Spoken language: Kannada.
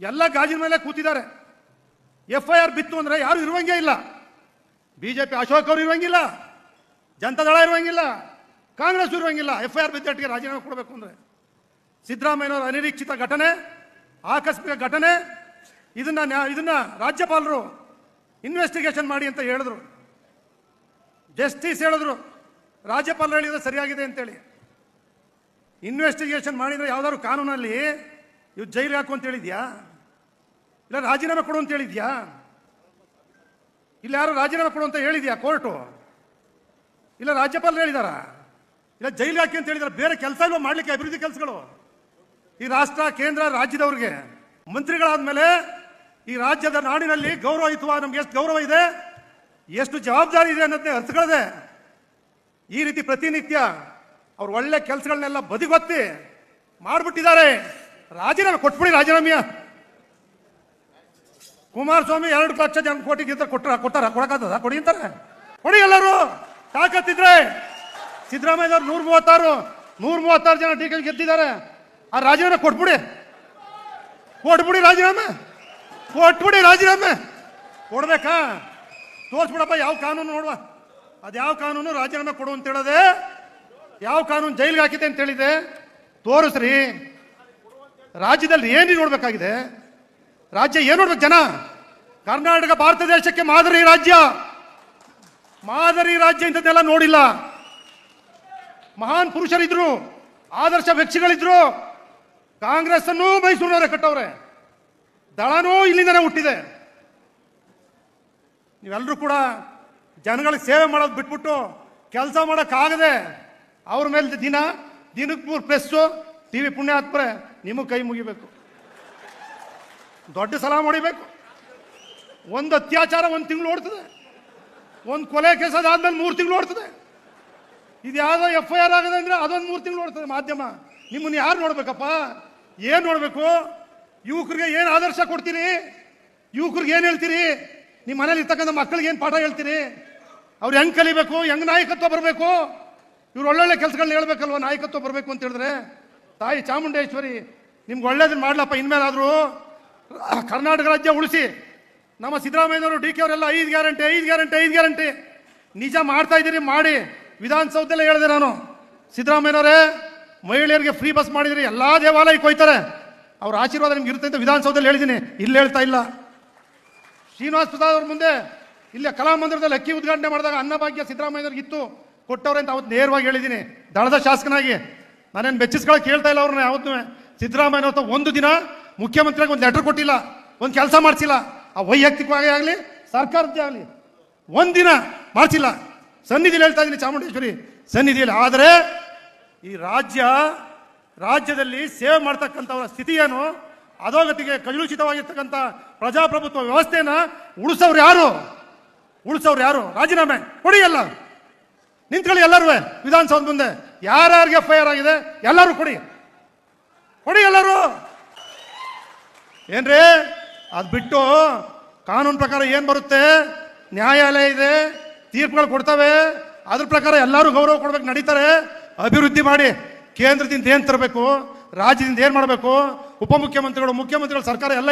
ಎಲ್ಲ ಗಾಜಿನ ಮೇಲೆ ಕೂತಿದ್ದಾರೆ. ಎಫ್ ಐ ಆರ್ ಬಿತ್ತು ಅಂದ್ರೆ ಯಾರು ಇರುವಂಗೆ ಇಲ್ಲ. ಬಿಜೆಪಿ ಅಶೋಕ್ ಅವರು ಇರುವಂಗಿಲ್ಲ ಜನತಾದಳ ಇರುವಂಗಿಲ್ಲ ಕಾಂಗ್ರೆಸ್ ಇರುವಂಗಿಲ್ಲ. ಎಫ್ ಐ ಆರ್ ಬಿದ್ದಟ್ಟಿಗೆ ರಾಜೀನಾಮೆ ಕೊಡಬೇಕು ಅಂದ್ರೆ. ಸಿದ್ದರಾಮಯ್ಯನವರ ಅನಿರೀಕ್ಷಿತ ಘಟನೆ, ಆಕಸ್ಮಿಕ ಘಟನೆ, ಇದನ್ನ ಇದನ್ನ ರಾಜ್ಯಪಾಲರು ಇನ್ವೆಸ್ಟಿಗೇಷನ್ ಮಾಡಿ ಅಂತ ಹೇಳಿದ್ರು. ಜಸ್ಟಿಸ್ ಹೇಳಿದ್ರು. ರಾಜ್ಯಪಾಲರು ಹೇಳಿದ್ರೆ ಸರಿಯಾಗಿದೆ ಅಂತೇಳಿ. ಇನ್ವೆಸ್ಟಿಗೇಷನ್ ಮಾಡಿದ್ರೆ ಯಾವ್ದಾದ್ರು ಕಾನೂನಲ್ಲಿ ಇವ್ ಜೈಲಿಗೆ ಹಾಕು ಅಂತ ಹೇಳಿದ್ಯಾ? ಇಲ್ಲ, ರಾಜೀನಾಮೆ ಕೊಡು ಅಂತ ಹೇಳಿದ್ಯಾ? ಇಲ್ಲ, ಯಾರು ರಾಜೀನಾಮೆ ಕೊಡು ಅಂತ ಹೇಳಿದ್ಯಾ ಕೋರ್ಟು? ಇಲ್ಲ, ರಾಜ್ಯಪಾಲರು ಹೇಳಿದಾರ? ಇಲ್ಲ ಜೈಲು ಹಾಕಿ ಅಂತ ಹೇಳಿದಾರೆ? ಬೇರೆ ಕೆಲಸ ಇಲ್ವ ಮಾಡ್ಲಿಕ್ಕೆ ಅಭಿವೃದ್ಧಿ ಕೆಲಸಗಳು? ಈ ರಾಷ್ಟ್ರ, ಕೇಂದ್ರ ರಾಜ್ಯದವ್ರಿಗೆ. ಮಂತ್ರಿಗಳಾದ್ಮೇಲೆ ಈ ರಾಜ್ಯದ ನಾಡಿನಲ್ಲಿ ಗೌರವ ಇತ್ತು ನಮ್ಗೆ ಎಷ್ಟು ಗೌರವ ಇದೆ, ಎಷ್ಟು ಜವಾಬ್ದಾರಿ ಇದೆ ಅನ್ನೋದನ್ನೇ ಅರ್ಥಗಳದೆ. ಈ ರೀತಿ ಪ್ರತಿನಿತ್ಯ ಅವ್ರು ಒಳ್ಳೆ ಕೆಲಸಗಳನ್ನೆಲ್ಲ ಬದಿಗೊತ್ತಿ ಮಾಡ್ಬಿಟ್ಟಿದ್ದಾರೆ. ರಾಜೀನಾಮೆ ಕೊಟ್ಬಿಡಿ ರಾಜೀನಾಮೆಯ. ಕುಮಾರಸ್ವಾಮಿ ಎರಡು ಲಕ್ಷ ಜನ ಕೋಟಿ ಗಿಂತ ಕೊಟ್ಟರ ಕೊಟ್ಟಾರ? ಕೊಡಕಾತದ ಕೊಡಿ ಅಂತಾರೆ. ಕೊಡಿ ಎಲ್ಲರೂ. ತಾಕತ್ತಿದ್ರೆ ಸಿದ್ದರಾಮಯ್ಯವ್ರು ನೂರ ಮೂವತ್ತಾರು ನೂರ ಮೂವತ್ತಾರು ಜನ ಟಿಕೆಟ್ ಗೆದ್ದಿದ್ದಾರೆ. ಆ ರಾಜೀನಾಮೆ ಕೊಟ್ಬಿಡಿ. ಕೊಟ್ಬಿಡಿ ರಾಜೀನಾಮೆ. ಕೊಟ್ಬಿಡಿ ರಾಜೀನಾಮೆ. ಕೊಡ್ಬೇಕಾ? ತೋರಿಸ್ಬಿಡಪ್ಪ, ಯಾವ ಕಾನೂನು ನೋಡುವ? ಅದು ಯಾವ ಕಾನೂನು? ರಾಜೀನಾಮೆ ಕೊಡು ಅಂತ ಹೇಳದೆ ಯಾವ ಕಾನೂನು ಜೈಲಿಗೆ ಹಾಕಿದೆ ಅಂತ ಹೇಳಿದೆ? ತೋರಿಸ್ರಿ. ರಾಜ್ಯದಲ್ಲಿ ಏನು ನೋಡ್ಬೇಕಾಗಿದೆ? ರಾಜ್ಯ ಏನು ನೋಡ್ಬೇಕು ಜನ? ಕರ್ನಾಟಕ, ಭಾರತ ದೇಶಕ್ಕೆ ಮಾದರಿ ರಾಜ್ಯ. ಮಾದರಿ ರಾಜ್ಯ ಇಂಥದ್ದೆಲ್ಲ ನೋಡಿಲ್ಲ. ಮಹಾನ್ ಪುರುಷರಿದ್ರು, ಆದರ್ಶ ವ್ಯಕ್ತಿಗಳಿದ್ರು. ಕಾಂಗ್ರೆಸ್ ಅನ್ನು ಮೈಸೂರಿನವರೇ ಕಟ್ಟವ್ರೆ. ದಳನೂ ಇಲ್ಲಿಂದನೇ ಹುಟ್ಟಿದೆ. ನೀವೆಲ್ಲರೂ ಕೂಡ ಜನಗಳಿಗೆ ಸೇವೆ ಮಾಡೋದು ಬಿಟ್ಬಿಟ್ಟು ಕೆಲಸ ಮಾಡೋಕ್ಕಾಗದೆ ಅವ್ರ ಮೇಲೆ ದಿನ, ದಿನಕ್ಕೆ ಮೂರು ಪ್ರೆಸ್ಸು ಟಿ ವಿ ಪುಣ್ಯಾತ್ಮರೆ, ನಿಮಗೆ ಕೈ ಮುಗಿಬೇಕು. ದೊಡ್ಡ ಸಲಾಮ್ ಹೊಡಿಬೇಕು. ಒಂದು ಅತ್ಯಾಚಾರ ಒಂದು ತಿಂಗಳು ಓಡ್ತದೆ. ಒಂದು ಕೊಲೆ ಕೇಸ್ ಅದಾದ್ಮೇಲೆ ಮೂರು ತಿಂಗಳು ಓಡ್ತದೆ. ಇದು ಯಾವುದೋ ಎಫ್ ಐ ಆರ್ ಆಗದೆ ಅಂದ್ರೆ ಅದೊಂದು ಮೂರು ತಿಂಗಳು ಓಡ್ತದೆ ಮಾಧ್ಯಮ. ನಿಮ್ಮನ್ನ ಯಾರು ನೋಡ್ಬೇಕಪ್ಪ? ಏನು ನೋಡಬೇಕು? ಯುವಕರಿಗೆ ಏನು ಆದರ್ಶ ಕೊಡ್ತೀರಿ? ಯುವಕರಿಗೆ ಏನು ಹೇಳ್ತೀರಿ? ನಿಮ್ಮ ಮನೇಲಿ ಇರ್ತಕ್ಕಂಥ ಮಕ್ಕಳಿಗೆ ಏನು ಪಾಠ ಹೇಳ್ತೀರಿ? ಅವ್ರು ಹೆಂಗ್ ಕಲಿಬೇಕು? ಹೆಂಗ್ ನಾಯಕತ್ವ ಬರಬೇಕು? ಇವ್ರು ಒಳ್ಳೊಳ್ಳೆ ಕೆಲಸಗಳನ್ನ ಹೇಳ್ಬೇಕಲ್ವ ನಾಯಕತ್ವ ಬರಬೇಕು ಅಂತ ಹೇಳಿದ್ರೆ? ತಾಯಿ ಚಾಮುಂಡೇಶ್ವರಿ, ನಿಮ್ಗೆ ಒಳ್ಳೇದನ್ನ ಮಾಡ್ಲಪ್ಪ ಇನ್ಮೇಲಾದ್ರೂ. ಕರ್ನಾಟಕ ರಾಜ್ಯ ಉಳಿಸಿ. ನಮ್ಮ ಸಿದ್ದರಾಮಯ್ಯನವರು ಡಿ ಕೆ ಅವರೆಲ್ಲ ಐದು ಗ್ಯಾರಂಟಿ ಐದು ಗ್ಯಾರಂಟಿ ಐದು ಗ್ಯಾರಂಟಿ. ನಿಜ ಮಾಡ್ತಾ ಇದ್ದೀರಿ, ಮಾಡಿ. ವಿಧಾನಸೌಧದಲ್ಲೇ ಹೇಳಿದೆ ನಾನು. ಸಿದ್ದರಾಮಯ್ಯನವರೇ, ಮಹಿಳೆಯರಿಗೆ ಫ್ರೀ ಬಸ್ ಮಾಡಿದಿರಿ, ಎಲ್ಲ ದೇವಾಲಯಕ್ಕೆ ಹೋಯ್ತಾರೆ. ಅವ್ರ ಆಶೀರ್ವಾದ ನಿಮ್ಗೆ ಇರುತ್ತೆ ಅಂತ ವಿಧಾನಸೌಧದಲ್ಲಿ ಹೇಳಿದ್ದೀನಿ. ಇಲ್ಲಿ ಹೇಳ್ತಾ ಇಲ್ಲ. ಶ್ರೀನಿವಾಸ್ ಪ್ರಸಾದ್ ಅವ್ರ ಮುಂದೆ, ಇಲ್ಲೇ ಕಲಾಮಂದಿರದಲ್ಲಿ ಅಕ್ಕಿ ಉದ್ಘಾಟನೆ ಮಾಡಿದಾಗ ಅನ್ನಭಾಗ್ಯ ಸಿದ್ದರಾಮಯ್ಯವ್ರಿಗೆ ಇತ್ತು. ಕೊಟ್ಟವ್ರೆ ಅಂತ ಅವತ್ತು ನೇರವಾಗಿ ಹೇಳಿದ್ದೀನಿ. ದಳದ ಶಾಸಕನಾಗಿ. ನಾನೇನು ಬೆಚ್ಚಿಸ್ಕೊಳಕ್ಕೆ ಹೇಳ್ತಾ ಇಲ್ಲ ಅವ್ರನ್ನ ಯಾವತ್ತೂ ಸಿದ್ದರಾಮಯ್ಯ ಅವತ್ತು ಒಂದು ದಿನ ಮುಖ್ಯಮಂತ್ರಿಯಾಗಿ ಒಂದು ಲೆಟರ್ ಕೊಟ್ಟಿಲ್ಲ, ಒಂದು ಕೆಲಸ ಮಾಡಿಸಿಲ್ಲ. ಆ ವೈಯಕ್ತಿಕವಾಗಿ ಆಗಲಿ, ಸರ್ಕಾರದ್ದೇ ಆಗಲಿ ಒಂದಿನ ಮಾಡಿಸಿಲ್ಲ. ಸನ್ನಿಧಿಲಿ ಹೇಳ್ತಾ ಇದ್ದೀನಿ ಚಾಮುಂಡೇಶ್ವರಿ ಸನ್ನಿಧಿಯಲ್ಲಿ ಆದರೆ ಈ ರಾಜ್ಯ, ರಾಜ್ಯದಲ್ಲಿ ಸೇವೆ ಮಾಡ್ತಕ್ಕಂಥವರ ಸ್ಥಿತಿ ಏನು? ಅಧೋಗತಿಗೆ ಕಲುಷಿತವಾಗಿರ್ತಕ್ಕಂಥ ಪ್ರಜಾಪ್ರಭುತ್ವ ವ್ಯವಸ್ಥೆನ ಉಳಿಸೋರು ಯಾರು? ಉಳಿಸೋರು ಯಾರು? ರಾಜೀನಾಮೆ ಕೊಡಿ ಎಲ್ಲ. ನಿಂತ್ಕೊಳ್ಳಿ ಎಲ್ಲರೂ ವಿಧಾನಸೌಧ ಮುಂದೆ. ಯಾರ್ಯಾರಿಗೆ ಎಫ್ ಐ ಆರ್ ಆಗಿದೆ ಎಲ್ಲರೂ ಕೊಡಿ. ಕೊಡಿ ಎಲ್ಲರೂ. ಏನ್ರಿ? ಅದು ಬಿಟ್ಟು ಕಾನೂನು ಪ್ರಕಾರ ಏನು ಬರುತ್ತೆ? ನ್ಯಾಯಾಲಯ ಇದೆ, ತೀರ್ಪುಗಳು ಕೊಡ್ತವೆ. ಅದ್ರ ಪ್ರಕಾರ ಎಲ್ಲರೂ ಗೌರವ ಕೊಡ್ಬೇಕು, ನಡೀತಾರೆ. ಅಭಿವೃದ್ಧಿ ಮಾಡಿ ಕೇಂದ್ರದಿಂದ ಏನು ತರಬೇಕು? ರಾಜ್ಯದಿಂದ ಏನು ಮಾಡಬೇಕು? ಉಪಮುಖ್ಯಮಂತ್ರಿಗಳು, ಮುಖ್ಯಮಂತ್ರಿಗಳು, ಸರ್ಕಾರ ಎಲ್ಲ